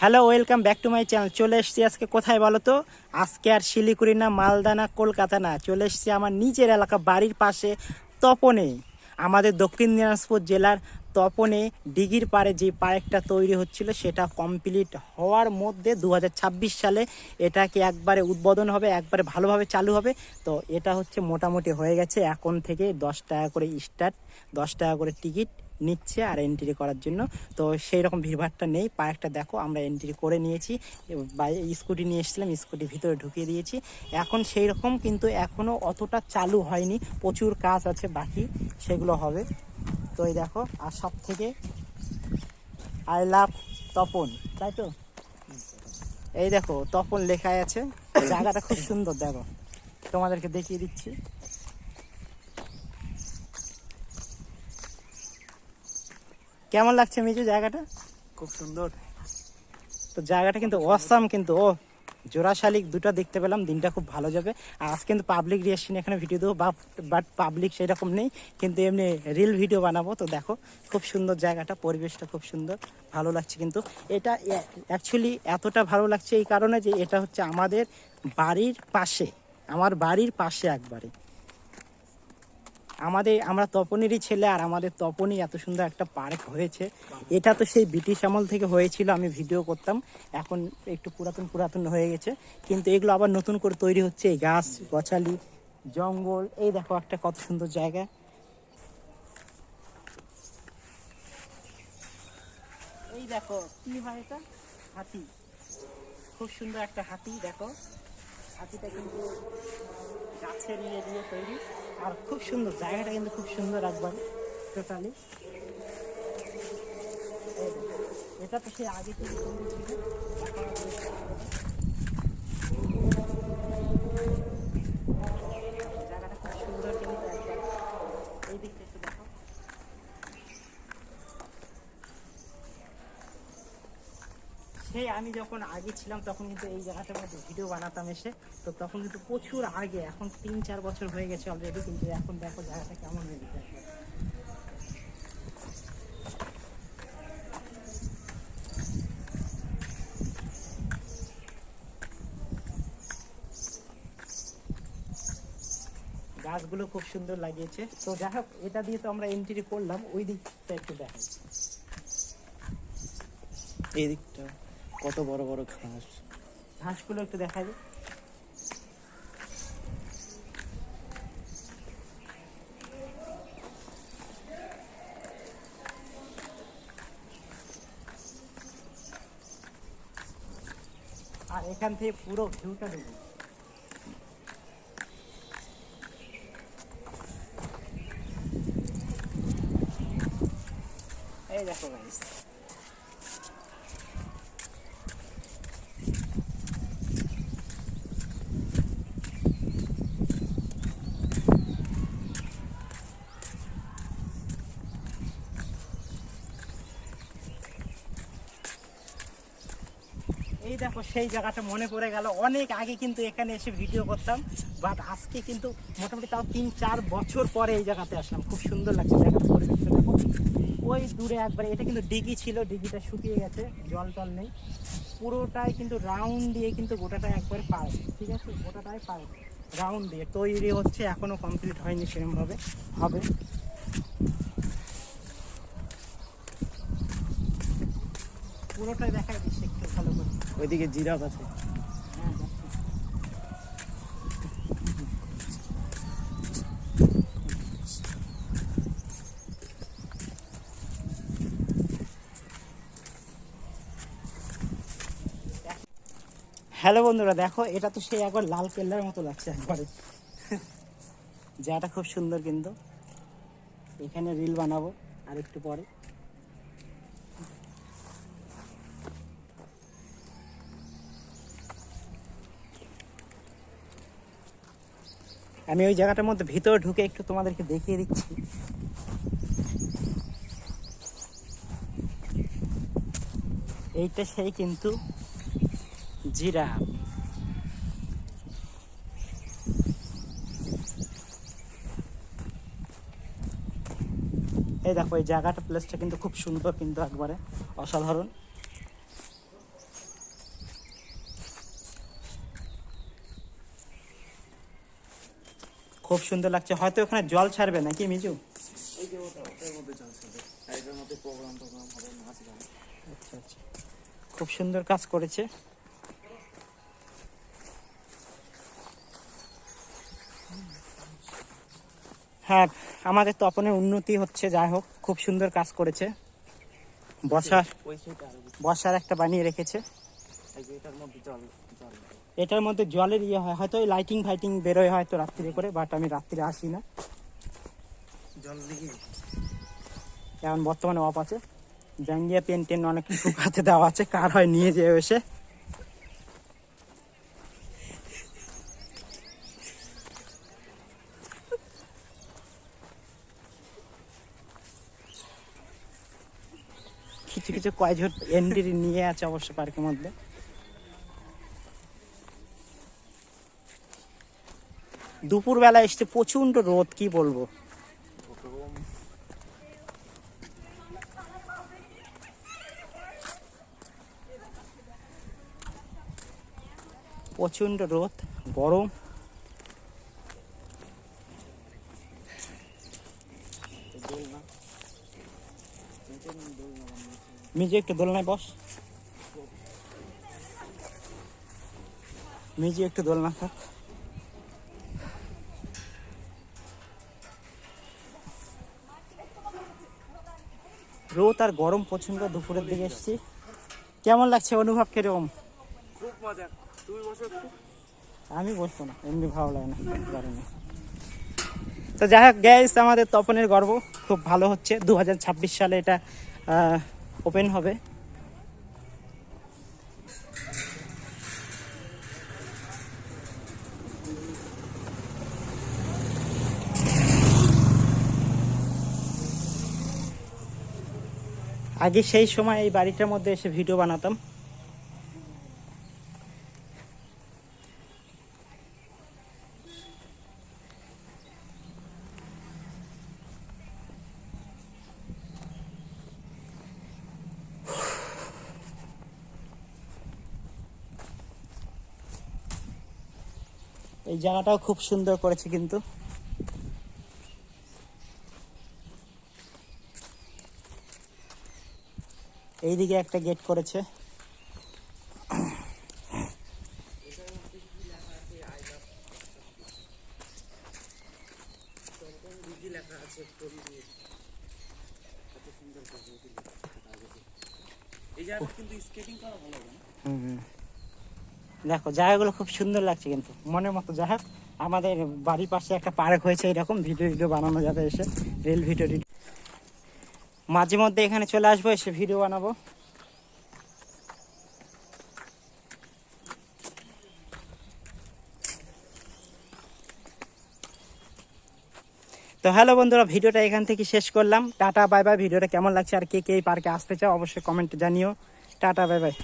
Hello welcome back to my channel চলে এসেছি আজকে কোথায় বলো তো? আজকে আর শিলিগুড়ি না, মালদা না, কলকাতা না। চলে এসেছি আমার নিজের এলাকা বাড়ির পাশে তপনে। আমাদের দক্ষিণ দিনাজপুর জেলার তপনে ডিগির পাড়ে যে পার্কটা তৈরি হচ্ছিল, সেটা কমপ্লিট হওয়ার মধ্যে দু হাজার ছাব্বিশ সালে এটাকে একবারে উদ্বোধন হবে, একবারে ভালোভাবে চালু হবে। তো এটা হচ্ছে মোটামুটি হয়ে গেছে। এখন থেকে দশ টাকা করে স্টার্ট দশ টাকা করে টিকিট নিচ্ছে আর এন্ট্রি করার জন্য। তো সেই রকম ভিড়ভাড়টা নেই। পার্কটা দেখো, আমরা এন্ট্রি করে নিয়েছি। স্কুটি নিয়ে এসেছিলাম, স্কুটি ভিতরে ঢুকিয়ে দিয়েছি। এখন সেই রকম কিন্তু এখনও অতটা চালু হয়নি। প্রচুর কাজ আছে, বাকি সেগুলো হবে। তো এই দেখো, আর সব থেকে আই লাভ তপন, তাই তো? এই দেখো, তপন লেখা আছে। জায়গাটা খুব সুন্দর, দেখো। তোমাদেরকে দেখিয়ে দিচ্ছি। কেমন লাগছে মিজু জায়গাটা? খুব সুন্দর। তো জায়গাটা কিন্তু অসাম কিন্তু ও জোড়া শালিক দুটো দেখতে পেলাম দিনটা খুব ভালো যাবে। আর আজ কিন্তু পাবলিক রিয়াকশন এখানে ভিডিও দেবো বা বাট পাবলিক সেরকম নেই কিন্তু এমনি রিল ভিডিও বানাবো। তো দেখো খুব সুন্দর জায়গাটা পরিবেশটা খুব সুন্দর ভালো লাগছে কিন্তু। এটা অ্যাকচুয়ালি এতটা ভালো লাগছে এই কারণে যে এটা হচ্ছে আমাদের বাড়ির পাশে আমার বাড়ির পাশে একবারে। আমাদের, আমরা তপনেরই ছেলে আর আমাদের তপনই এত সুন্দর একটা পার্ক হয়েছে। এটা তো সেই ব্রিটিশ আমল থেকে হয়েছিল, আমি ভিডিও করতাম। এখন একটু পুরাতন পুরাতন হয়ে গেছে। কিন্তু এগুলো আবার নতুন করে তৈরি হচ্ছে, এই গাছ, গছালি, জঙ্গল, এই দেখো একটা কত সুন্দর জায়গা। এই দেখো, কি হয় এটা? হাতি। খুব সুন্দর একটা হাতি, দেখো। হাতিটা কিন্তু গাছের ইয়ে দিয়ে তৈরি আর খুব সুন্দর জায়গাটা কিন্তু খুব সুন্দর একবার টোটালি এটা তো সে আগে থেকে তৈরি ছিল এখন আর তৈরি করা হবে না। জায়গাটা খুব সুন্দর কিন্তু একবার এই দিকটা সেই আমি যখন আগে ছিলাম, তখন কিন্তু এই জায়গাটার মধ্যে ভিডিও বানাতাম এসে, তো তখন কিন্তু প্রচুর আগে, এখন তিন, চার বছর হয়ে গেছে অলরেডি কিন্তু এখন দেখো জায়গাটা কেমন হয়ে গেছে। গাছগুলো খুব সুন্দর লাগিয়েছে। তো যাই হোক, এটা দিয়ে তো আমরা এন্ট্রি করলাম, ওই দিকটা একটু দেখাই। এই দিকটা। কত বড় বড় ঘাস। ঘাসগুলো একটু দেখা যায় আর এখান থেকে পুরো ভিউটা দেখুন এই দেখো গাইস এই দেখো, সেই জায়গাটা মনে পড়ে গেল। অনেক আগে কিন্তু এখানে এসে ভিডিও করতাম বাট আজকে কিন্তু মোটামুটি তাও তিন, চার বছর পরে এই জায়গাতে আসলাম। খুব সুন্দর লাগছে জায়গাটা পরিবেশটা। দেখো, ওই দূরে একবার, এটা কিন্তু ডিগি ছিল, ডিগিটা শুকিয়ে গেছে, জল টল নেই। পুরোটাই কিন্তু রাউন্ড দিয়ে কিন্তু গোটাটা একবার পায় ঠিক আছে? গোটাটাই পায় রাউন্ড দিয়ে, তৈরি হচ্ছে এখনও কমপ্লিট হয়নি সেরকমভাবে হবে। পুরোটাই দেখাই দিচ্ছে একটু ভালো করে। ওইদিকে জিরাফ আছে। হ্যাঁ হ্যালো বন্ধুরা দেখো এটা তো সেই একবার লাল কেল্লার মতো লাগছে একবারে। জায়গাটা খুব সুন্দর কিন্তু। এখানে রিল বানাবো আর একটু পরে। আমি ওই জায়গাটার মধ্যে ভিতরে ঢুকে একটু তোমাদেরকে দেখিয়ে দিচ্ছি। এইটা সেই কিন্তু জিরাফ। এই দেখো, এই জায়গাটা প্লেসটা কিন্তু খুব সুন্দর কিন্তু একবারে, অসাধারণ। খুব সুন্দর লাগছে। হয়তো ওখানে জল ছাড়বে নাকি, মিজু? আচ্ছা আচ্ছা। খুব সুন্দর কাজ করেছে। হ্যাঁ আমাদের তপনের উন্নতি হচ্ছে, যাই হোক, খুব সুন্দর কাজ করেছে। বসার। বসার একটা বানিয়ে রেখেছে। এটার মধ্যে জলের ইয়ে হয়। হয়তো লাইটিং ফাইটিং বেরোয় হয়তো রাত্রিরে করে বাট আমি রাত্রিরে আসি না। জল দিকে এখন বর্তমানে অফ আছে। জাঙ্গিয়া পেন টেন অনেক কিছু হাতে দেওয়া আছে কার হয় নিয়ে যেয়ে এসে। কিছু কিছু কয়জন এন্ট্রি নিয়ে আছে অবশ্য পার্কের মধ্যে। দুপুরবেলা এসছে প্রচণ্ড রোদ, কি বলব? প্রচণ্ড রোদ, গরম। মিজু, একটু দোলনায় বস। মিজু, একটু দোলনা থাক। রোদ আর গরম প্রচণ্ড দুপুরের দিকে এসছি। কেমন লাগছে অনুভব কীরকম? খুব মজা। তুমি বসো আমি বসবো না এমনি ভালো লাগে না গরমে তো যাই হোক গ্যাস আমাদের তপনের গর্ব খুব ভালো হচ্ছে। দু হাজার ছাব্বিশ সালে এটা ওপেন হবে। আগে সেই সময় এই বাড়িটার মধ্যে এসে ভিডিও বানাতাম। এই জায়গাটাও খুব সুন্দর করেছে কিন্তু। এইদিকে একটা গেট করেছে। দেখো, জায়গাগুলো খুব সুন্দর লাগছে কিন্তু মনের মতো, যাই আমাদের বাড়ির পাশে একটা পার্ক হয়েছে এরকম ভিডিও ভিডিও বানানো যাবে এসে রেল ভিডিও। মাঝে মধ্যে এখানে চলে আসব, এসে ভিডিও বানাবো। তো হ্যালো বন্ধুরা, ভিডিওটা এখান থেকে শেষ করলাম। Tata, bye bye. ভিডিওটা কেমন লাগছে আর কে কে এই পার্কে আসতে চাও, অবশ্যই কমেন্ট জানিও। Tata, bye bye.